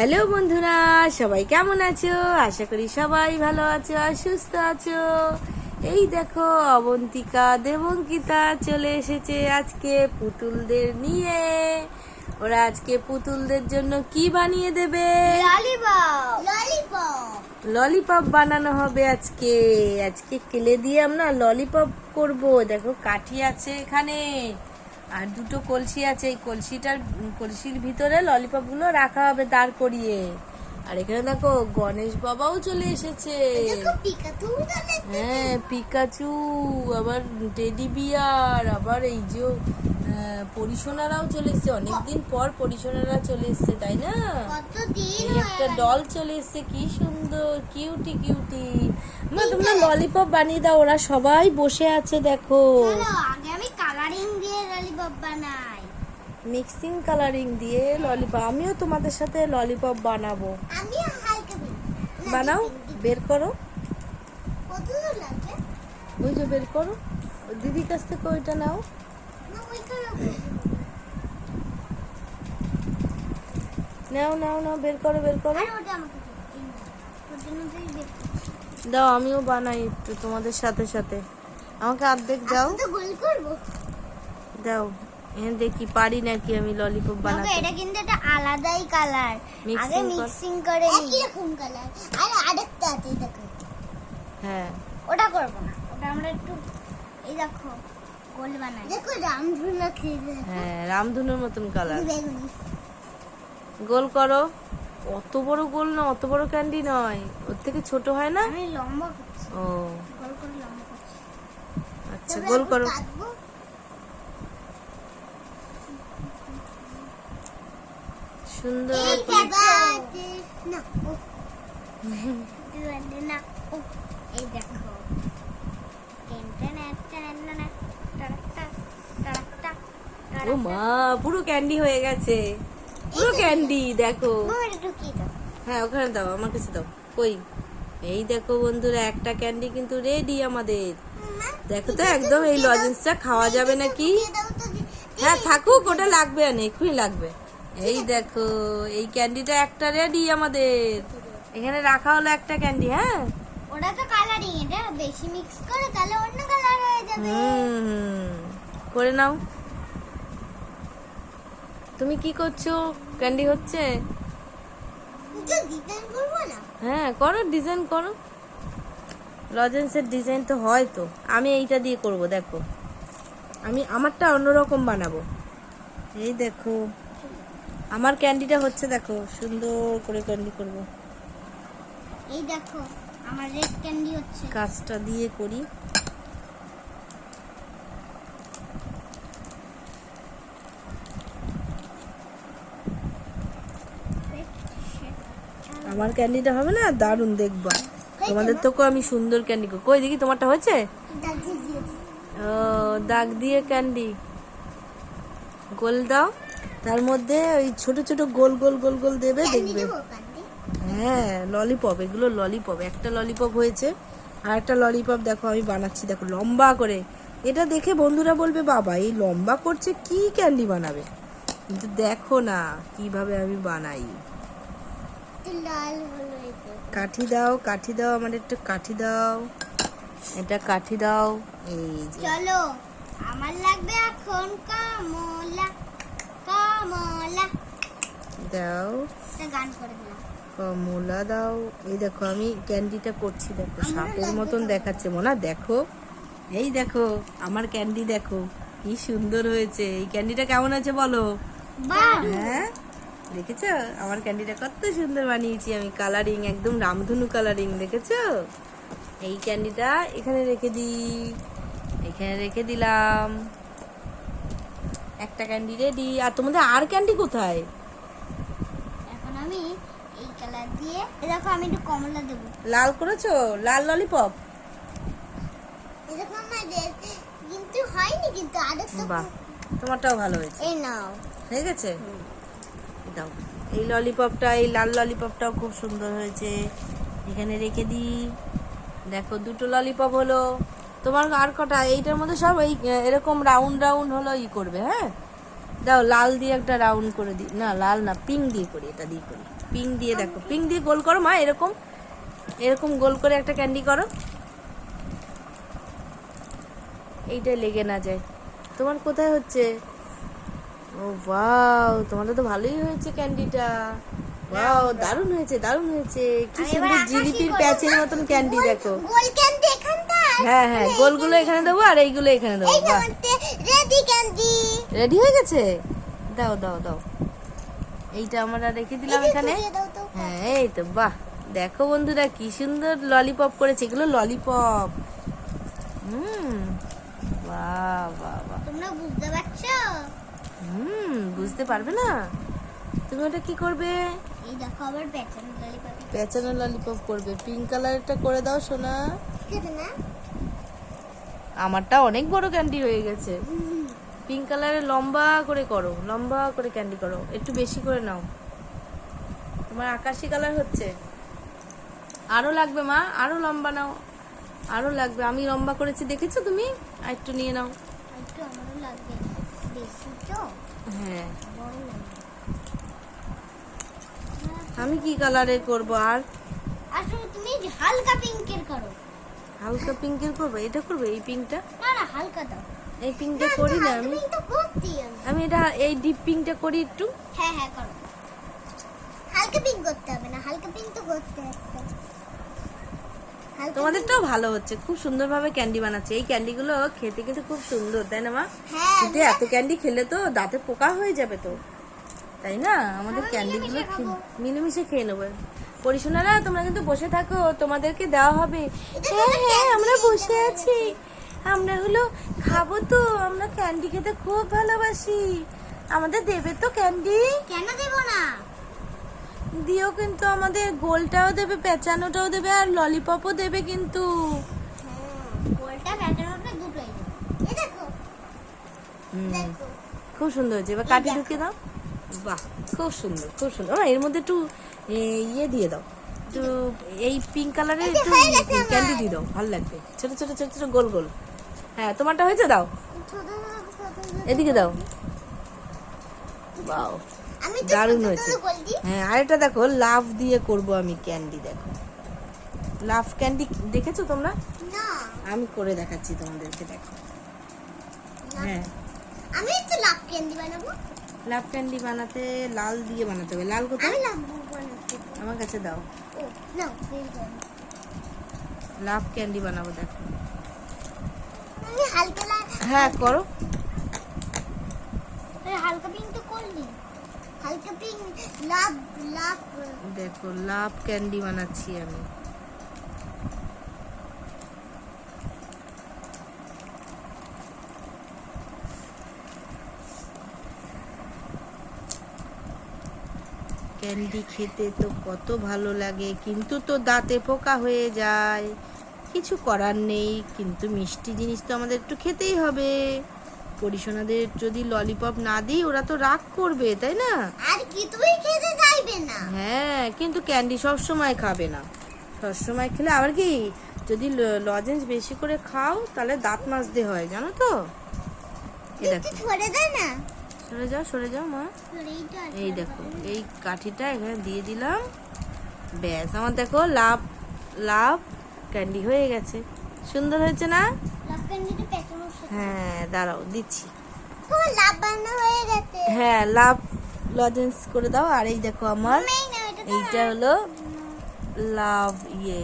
Hello বন্ধুরা সবাই কেমন আছো? আশা করি সবাই ভালো আছো আর সুস্থ আছো। এই দেখো অবন্তিকা দেবঙ্কিতা চলে এসেছে আজকে পুতুলদের নিয়ে। ওরা আজকে পুতুলদের জন্য কি বানিয়ে দেবে? ললিপপ বানানো হবে আজকে। আজকে কেলে দিয়ে আমরা ললিপপ করব? দেখো কাঠি আছে এখানে। আর দুটো কলসি আছে এই কলসিটার কলসির ভিতরে ললিপপগুলো রাখা হবে দাঁড় করিয়ে। আর এখানে দেখো গণেশ বাবাও চলে এসেছে। হ্যাঁ পিকাচু আবার টেডি বিয়ার আবার এই যে পরিসোনারাও চলে এসছে। অনেকদিন পর পরিসোনারা চলে এসছে তাই না? একটা ডল চলে এসছে কি সুন্দর কিউটি কিউটি মা তোমরা ললিপপ বানিয়ে দাও ওরা সবাই বসে আছে দেখো চলো আগে আমি কালারিং দিয়ে ললিপপ বানাই। মিক্সিং কালারিং দিয়ে ললিপপ আমিও তোমাদের সাথে ললিপপ বানাবো। আমি হালকা বানাও বের করো। ওই যে বের করো। দিদির কাছ থেকে ওইটা নাও। নাও নাও নাও বের করো বের করো। দাও আমিও বানাই একটু তোমাদের সাথে সাথে। আমাকে অর্ধেক দাও। দাও। দেখি পারি নাকি আমি ললিপপ বানাতে। এটা কিন্তু একটা আলাদাই কালার আগে মিক্সিং করে একই রকম কালার আর আরেকটা আছে দেখো। হ্যাঁ। ওটা করব না। ওটা আমরা একটু এই দেখো গোল বানাই। দেখো রামধুনা খেয়ে হ্যাঁ রামধনুর মতন কালার গোল করো। অত বড় গোল না অত বড় ক্যান্ডি নয়। ওর থেকে ছোট হয় না? আমি লম্বা করছি। ও। গোল করে লম্বা করছি। আচ্ছা গোল করো। সুন্দর এই দেখো ও মা পুরো ক্যান্ডি হয়ে গেছে পুরো ক্যান্ডি দেখো হ্যাঁ ওখানে দাও আমার কাছে দাও কই এই দেখো বন্ধুরা একটা ক্যান্ডি কিন্তু রেডি আমাদের দেখো তো একদম এই লজেন্সটা খাওয়া যাবে নাকি হ্যাঁ থাকুক ওটা লাগবে না এক্ষুনি লাগবে এই দেখো এই ক্যান্ডিটা একটা রেডি আমাদের। এখানে রাখা হলো একটা ক্যান্ডি হ্যাঁ? ওটা তো কালারিং এটা বেশি মিক্স করে তাহলে অন্য কালার হয়ে যাবে। করে নাও। তুমি কি করছ? ক্যান্ডি হচ্ছে? হ্যাঁ করো ডিজাইন করো। লজেন্সের ডিজাইন তো হয় তো। আমি এইটা দিয়ে করব দেখো। আমি আমারটা অন্যরকম বানাবো। এই দেখো। আমার ক্যান্ডিটা হচ্ছে দেখো সুন্দর করে ক্যান্ডি করব। এই দেখো আমার রেড ক্যান্ডি হচ্ছে। কাজটা দিয়ে করি। আমার ক্যান্ডিটা হবে না? দারুণ দেখবা। তোমাদের তোকে আমি সুন্দর ক্যান্ডি কই দেখি তোমারটা হয়েছে? ও দাগ দিয়ে ক্যান্ডি। গোল দাও। তার মধ্যে ওই ছোট ছোট গোল গোল গোল গোল দেবে দেখবে। হ্যাঁ ললিপপ এগুলো ললিপপ একটা ললিপপ হয়েছে আর একটা ললিপপ দেখো আমি বানাচ্ছি দেখো লম্বা করে। এটা দেখে বন্ধুরা বলবে বাবা এই লম্বা করছে কি ক্যান্ডি বানাবে? কিন্তু দেখো না কীভাবে আমি বানাই। কাঠি দাও কাঠি দাও আমার একটু কাঠি দাও। এটা কাঠি দাও এই চলো আমার লাগবে এখন কমলা। কমলা দাও। গান করে দিলাম। কমলা দাও। এই দেখো আমি ক্যান্ডিটা করছি দেখো। সাপের মতন দেখাচ্ছে মোনা দেখো। এই দেখো আমার ক্যান্ডি দেখো কি সুন্দর হয়েছে। এই ক্যান্ডিটা কেমন আছে বলো? হ্যাঁ? দেখেছ? আমার ক্যান্ডিটা কত সুন্দর বানিয়েছি আমি। কালারিং একদম রামধনু কালারিং দেখেছ? এই ক্যান্ডিটা এখানে রেখে দিই। এখানে রেখে দিলাম। একটা ক্যান্ডি রেডি আর তোমাদের আর ক্যান্ডি কোথায়? এখন আমি এই কালার দিয়ে দেখো আমি একটু কমলা দেবো। লাল করেছ? লাল ললিপপ এরকম কিন্তু হয়নি কিন্তু আরেকটা বাহ তোমারটাও ভালো হয়েছে। এই নাও। হয়ে গেছে? দাও। এই ললিপপটা এই লাল ললিপপটাও খুব সুন্দর হয়েছে। এখানে রেখে দিই। দেখো দুটো ললিপপ হলো। তোমার আর কটা এইটার মধ্যে সব এই এরকম রাউন্ড রাউন্ড হলো ই করবে হ্যাঁ? দাও লাল দিয়ে একটা রাউন্ড করে দিই না লাল না পিঙ্ক দিয়ে করি এটা দিয়ে করি। পিঙ্ক দিয়ে দেখো পিঙ্ক দিয়ে গোল করো মা এরকম এরকম গোল করে একটা ক্যান্ডি করো। এইটা লেগে না যায়। তোমার কোথায় হচ্ছে? ও ওয়াও তোমাদের তো ভালোই হয়েছে ক্যান্ডিটা ওয়াও দারুণ হয়েছে দারুণ হয়েছে। কি সুন্দর জিলিপির প্যাচের মতন ক্যান্ডি দেখো। গোল ক্যান্ডি হ্যাঁ হ্যাঁ গোলগুলো এখানে দেবো আর এইগুলো এখানে দেবো রেডি ক্যান্ডি রেডি হয়ে গেছে? দাও দাও দাও। এইটা আমরা রেখে দিলাম এখানে। হ্যাঁ এই তো বাহ। দেখো বন্ধুরা কি সুন্দর ললিপপ করেছে। এগুলো ললিপপ হুম বাহ বাহ বাহ। তোমরা বুঝতে পারছ? হুম বুঝতে পারবে না? তুমি ওটা কি করবে? এই দেখো আবার পেছনে ললিপপ পেঁচানো ললিপপ করবে। পিঙ্ক কালারটা করে দাও সোনা। ঠিক আছে না? আমারটা অনেক বড় ক্যান্ডি হয়ে গেছে। পিঙ্ক কালারে লম্বা করে করো লম্বা করে ক্যান্ডি করো একটু বেশি করে নাও। তোমার আকাশি কালার হচ্ছে। আরও লাগবে মা আরও লম্বা নাও আরও লাগবে। আমি লম্বা করেছি দেখেছ তুমি? আর একটু নিয়ে নাও। হ্যাঁ। আমি কি কালারের করব আর? আসলে তুমি হালকা পিঙ্কের করো। হালকা পিঙ্কের করব এটা করব এই পিঙ্কটা? না না হালকা দাও। এই পিঙ্কটা করি না আমি। আমি। আমি এটা এই ডিপ পিঙ্কটা করি একটু। হ্যাঁ হ্যাঁ করো। হালকা পিঙ্ক করতে হবে না হালকা পিঙ্ক তো করতে তোমাদেরটাও ভালো হচ্ছে খুব সুন্দরভাবে ক্যান্ডি বানাচ্ছে। এই ক্যান্ডিগুলো খেতে কিন্তু খুব সুন্দর তাই না মা? হ্যাঁ কিন্তু এত ক্যান্ডি খেলে তো দাঁতে পোকা হয়ে যাবে তো। তাই না? আমাদের ক্যান্ডিগুলো মিলেমিশে খেয়ে নেব। পরিশোনারা তোমরা কিন্তু বসে থাকো তোমাদেরকে দেওয়া হবে। হ্যাঁ হ্যাঁ আমরা বসে আছি। আমরা হলো খাব তো আমরা ক্যান্ডি খেতে খুব ভালোবাসি। আমাদের দেবে তো ক্যান্ডি? কেন দেব না? দিও কিন্তু আমাদের গোলটাও দেবে পেঁচানোটাও দেবে আর ললিপপও দেবে কিন্তু। হুম। খুব সুন্দর হয়েছে। এবার কাটি। ঢুকে দাও। বাহ খুব সুন্দর খুব সুন্দর। এর মধ্যে একটু ইয়ে দিয়ে দাও। একটু এই পিঙ্ক কালারের একটু। ক্যান্ডি দিয়ে দাও ভালো লাগবে। ছোট ছোট ছোট ছোট গোল গোল। হ্যাঁ তোমারটা হয়েছে? দাও। এদিকে দাও। বাও আমি দারুণ হয়েছে। হ্যাঁ আরেকটা দেখো লাভ দিয়ে করব আমি ক্যান্ডি দেখো। লাভ ক্যান্ডি দেখেছ তোমরা? আমি করে দেখাচ্ছি তোমাদেরকে দেখো। হ্যাঁ। আমি একটু লাভ ক্যান্ডি বানাবো। লাভ ক্যান্ডি বানাতে লাল দিয়ে বানাতে হবে। লাল কোথায়? আমার কাছে দাও। লাভ ক্যান্ডি বানাবো দেখো। হ্যাঁ করো। হালকা পিঙ্ক তো করলি। হালকা পিঙ্ক লাভ লাভ দেখো লাভ ক্যান্ডি বানাচ্ছি আমি। ক্যান্ডি খেতে তো কত ভালো লাগে কিন্তু তো দাঁতে পোকা হয়ে যায়। কিছু করার নেই কিন্তু মিষ্টি জিনিস তো আমাদের একটু খেতেই হবে। পরিশোনাদের যদি ললিপপ না দিই ওরা তো রাগ করবে তাই না? আর কি তুই খেতে চাইবে না? হ্যাঁ কিন্তু ক্যান্ডি সব সময় খাবে না। সব সময় খেলে আবার কি যদি লজেন্স বেশি করে খাও তাহলে দাঁত মাজতে হয় জানো তো? এই একটু দেখো। ছড়ে দে না। সরে যাও সরে যাও মা। এই দেখো এই কাঠিটা এখানে দিয়ে দিলাম। ব্যাস আমার দেখো লাভ লাভ ক্যান্ডি হয়ে গেছে। সুন্দর হয়েছে না? হ্যাঁ দাঁড়াও দিচ্ছি। হয়ে লাভ লজেন্স করে দাও। আর এই দেখো আমার এইটা হলো লাভ ইয়ে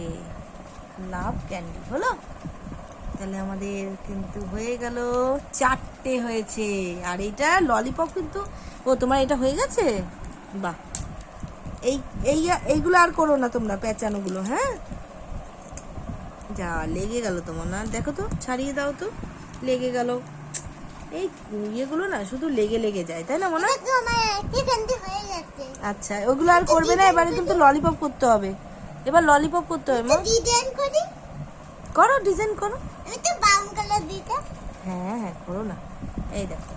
লাভ ক্যান্ডি হলো? তাহলে আমাদের কিন্তু হয়ে গেল চারটে। হয়েছে। আর এইটা ললিপপ কিন্তু ও তোমার এটা হয়ে গেছে? বাহ। এই এই এইগুলো আর করো না তোমরা পেঁচানোগুলো হ্যাঁ? যা লেগে গেল তোমার না? দেখো তো ছাড়িয়ে দাও তো। লেগে গেল। এই ইয়েগুলো না শুধু লেগে লেগে যায় তাই না মনে? হয়? এটা আচ্ছা ওগুলো আর করবে না? এবারে কিন্তু ললিপপ করতে হবে। এবার ললিপপ করতে হবে মা। ডিজাইন করি। করো ডিজাইন করো। আমি তো ব্রাউন কালার দিতে। হ্যাঁ হ্যাঁ করো না। এই দেখো।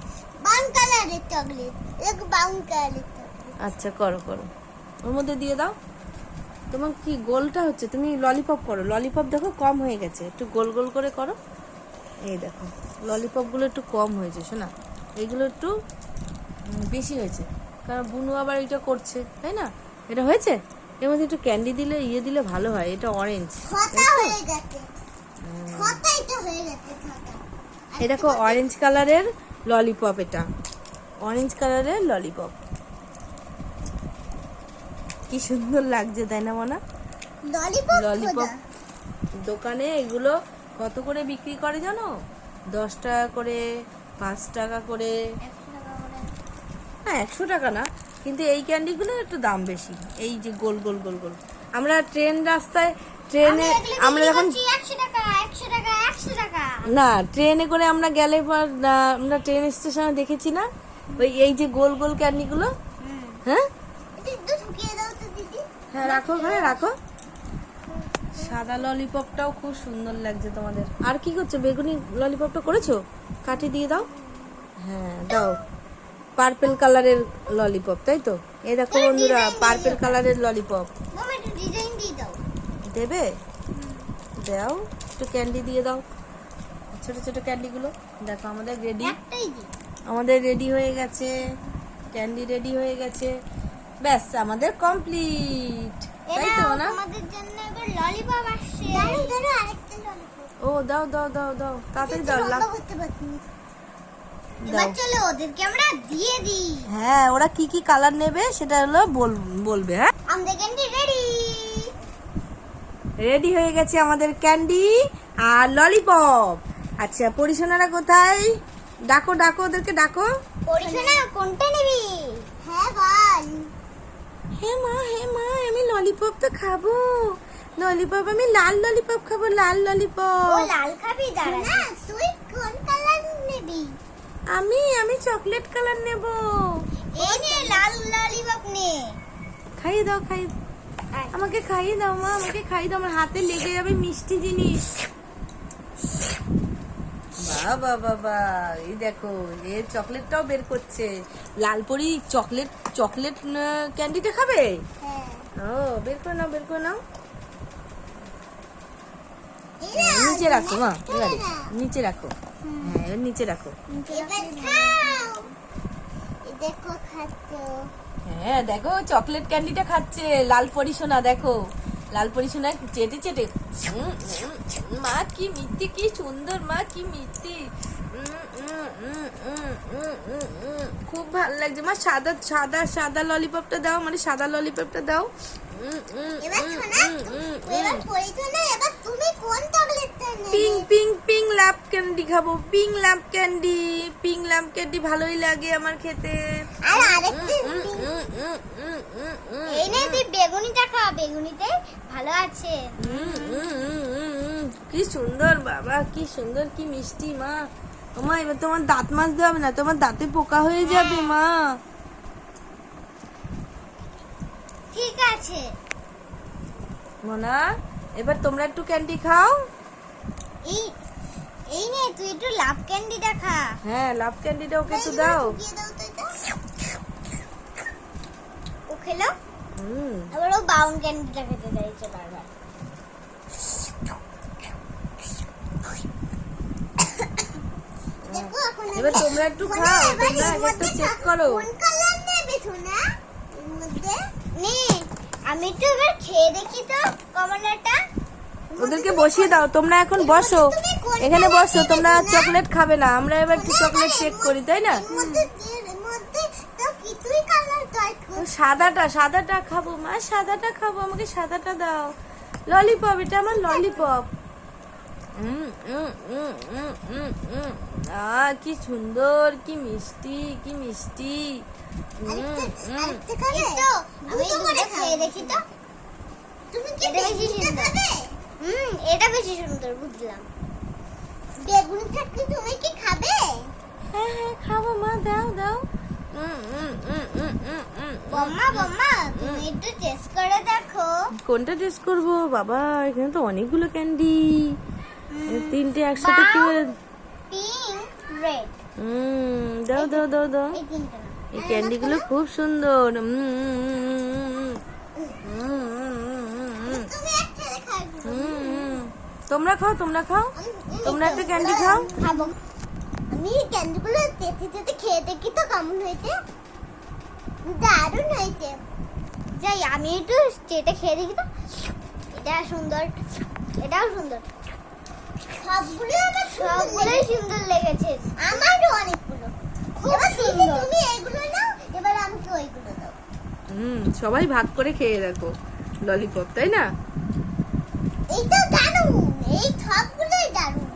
আচ্ছা করো করো। ওর মধ্যে দিয়ে দাও। তোমার কি গোলটা হচ্ছে? তুমি ললিপপ করো। ললিপপ দেখো কম হয়ে গেছে। একটু গোল গোল করে করো। এই দেখো ললিপপগুলো একটু কম হয়েছে শোনা? এইগুলো একটু বেশি হয়েছে। কারণ বুনু আবার এটা করছে তাই না? এটা হয়েছে? এর মধ্যে একটু ক্যান্ডি দিলে ইয়ে দিলে ভালো হয়। এটা অরেঞ্জ হয়ে গেছে। হয়ে গেছে এই দেখো অরেঞ্জ কালারের ললিপপ এটা। অরেঞ্জ কালারের ললিপপ কি সুন্দর লাগছে তাই না মনা? ললিপপ ললিপপ দোকানে এগুলো কত করে বিক্রি করে জানো? দশ টাকা করে পাঁচ টাকা করে। হ্যাঁ একশো টাকা না কিন্তু এই ক্যান্ডিগুলো একটু দাম বেশি। এই যে গোল গোল গোল গোল। আমরা ট্রেন রাস্তায় ট্রেনে আমরা যখন একশো টাকা একশো টাকা একশো টাকা না ট্রেনে করে আমরা গেলে পর আমরা ট্রেন স্টেশনে দেখেছি না? ওই এই যে গোল গোল ক্যান্ডিগুলো হ্যাঁ? এটা একটু ঢুকিয়ে দাও তো দিদি হ্যাঁ রাখো ঘরে রাখো। সাদা ললিপপটাও খুব সুন্দর লাগছে তোমাদের। আর কি করছ? বেগুনি ললিপপটা করেছ? কাটি দিয়ে দাও। হ্যাঁ দাও। পার্পেল কালারের ললিপপ তাই তো? এই দেখো বন্ধুরা পার্পেল কালারের ললিপপ মামা একটু ডিজাইন দিয়ে দাও। দেবে? দাও একটু ক্যান্ডি দিয়ে দাও। ছোট ছোট ক্যান্ডিগুলো। দেখো আমাদের রেডি আমাদের রেডি হয়ে গেছে। ক্যান্ডি রেডি হয়ে গেছে। ব্যাস আমাদের কমপ্লিট তাই তো না? আমাদের জন্য এবার ললিপপ আসছে। আরেকটা ললিপপ ও দাও দাও দাও দাও। তাড়াতাড়ি দাও লাগ পারছি এবার চলো ওদেরকে আমরা দিয়ে দিই। হ্যাঁ ওরা কি কি কালার নেবে সেটা হলো বল- বলবে হ্যাঁ? আমাদের ক্যান্ডি রেডি রেডি হয়ে গেছে আমাদের ক্যান্ডি আর ললিপপ আচ্ছা পরিশোনারা কোথায়? ডাকো ডাকো ওদেরকে ডাকো। পরিশোনা কোনটা নিবি? হ্যাঁ বল। হে মা হে মা আমি ললিপপ তো খাব। ললিপপ আমি লাল ললিপপ খাব লাল ললিপপ ও লাল খাবি? দাঁড়া। না তুই কোন কালার নিবি? আমি আমি চকলেট কালার নেব। এই নে লাল ললিপপ নে। খাইয়ে দাও খাইয়ে আমাকে খাইয়ে দাও মা আমাকে খাইয়ে দাও। আমার হাতে লেগে যাবে মিষ্টি জিনিস। বাবা বাবা এই দেখো এ চকলেটটাও বের করছে। লালপরি চকলেট চকলেট ক্যান্ডিটা খাবে? হ্যাঁ। ও বের করে নাও বের করে নাও। নিচে রাখো মা এবারে নিচে রাখো। হ্যাঁ এবার নিচে রাখো। হ্যাঁ দেখো চকলেট ক্যান্ডিটা খাচ্ছে। লাল পরিসোনা দেখো। লাল পরিসোনা চেটে চেটে মা কি মিথ্যে কি সুন্দর মা কি মিথ্যে খুব ভালো লাগছে মা সাদা সাদা সাদা ললিপপটা দাও মানে সাদা ললিপপটা দাও ping ping ping love candy খাব ping love candy ping love candy ভালোই লাগে আমার খেতে আর আরেকদিন এই নে তুই বেগুনিটা খা বেগুনিতে ভালো আছে। কি সুন্দর বাবা কি সুন্দর কি মিষ্টি মা। মা এবার তোমার দাঁত মাজতে হবে না তোমার দাঁতে পোকা হয়ে যাবে মা। ঠিক আছে। মোনা এবার তোমরা একটু ক্যান্ডি খাও। এই এই নে তুই একটু লাভ ক্যান্ডিটা খা। হ্যাঁ লাভ ক্যান্ডিটা ওকে একটু দাও। ও খেলো এবার ও বাউন ক্যান্ডিটা খেতে চাইছে বারবার। এবার তোমরা একটু খাও তোমরা একটু চেক করো। কোন কালার নেবে সোনা এর মধ্যে নে আমি একটু এবার খেয়ে দেখি তো কমলাটা। ওদেরকে বসিয়ে দাও তোমরা এখন বসো। এখানে বসো তোমরা চকলেট খাবে না। আমরা এবার একটু চকলেট চেক করি তাই না? সাদাটা সাদাটা খাব মা সাদাটা খাব আমাকে সাদাটা দাও। ললিপপ এটা আমার ললিপপ কি সুন্দর কি মিষ্টি কি মিষ্টি। এটা বেশি বুঝলাম। তুমি কি খাবে? হ্যাঁ হ্যাঁ খাব মা দাও দাও। কোনটা টেস্ট করব? বাবা এখানে তো অনেকগুলো ক্যান্ডি তিনটে একসাথে কি দাও দাও দাও দাও। এই ক্যান্ডিগুলো খুব সুন্দর। তোমরা খাও তোমরা খাও। তোমরা একটা ক্যান্ডি খাও। আমি ক্যান্ডিগুলো চেটে খেয়ে দেখি তো কেমন হয়েছে। দারুণ হয়েছে। যাই আমি একটু এটা খেয়ে দেখি তো। এটা সুন্দর এটাও সুন্দর। সবগুলো আমার সবগুলোই সুন্দর লেগেছে। আমারও অনেকগুলো। এবার দিদি তুমি এইগুলো নাও এবার আমাকে ওইগুলো দাও। হুম সবাই ভাগ করে খেয়ে দেখো। ললিপপ তাই না? এইটা দারুণ। এই সবগুলোই দারুণ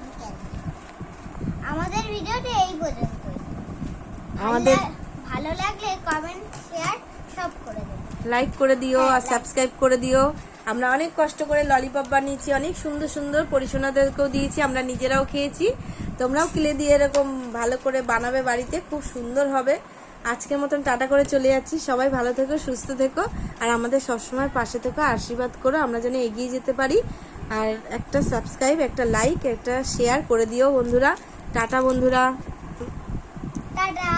আমাদের ভিডিওটা এই পর্যন্তই। আমাদের ভালো- লাগলে কমেন্ট শেয়ার সব করে দেবেন লাইক করে দিও হ্যাঁ, আর সাবস্ক্রাইব করে দিও। আমরা অনেক কষ্ট করে ললিপপ বানিয়েছি অনেক সুন্দর সুন্দর পরিশোনাদেরকেও দিয়েছি আমরা নিজেরাও খেয়েছি। তোমরাও কিলে দিয়ে এরকম ভালো করে বানাবে বাড়িতে খুব সুন্দর হবে। আজকের মতন টাটা করে চলে যাচ্ছি। সবাই ভালো থেকো সুস্থ থেকো আর আমাদের সবসময় পাশে থেকো আশীর্বাদ করো আমরা যেন এগিয়ে যেতে পারি। আর একটা সাবস্ক্রাইব একটা লাইক একটা শেয়ার করে দিও বন্ধুরা। টাটা বন্ধুরা। টাটা।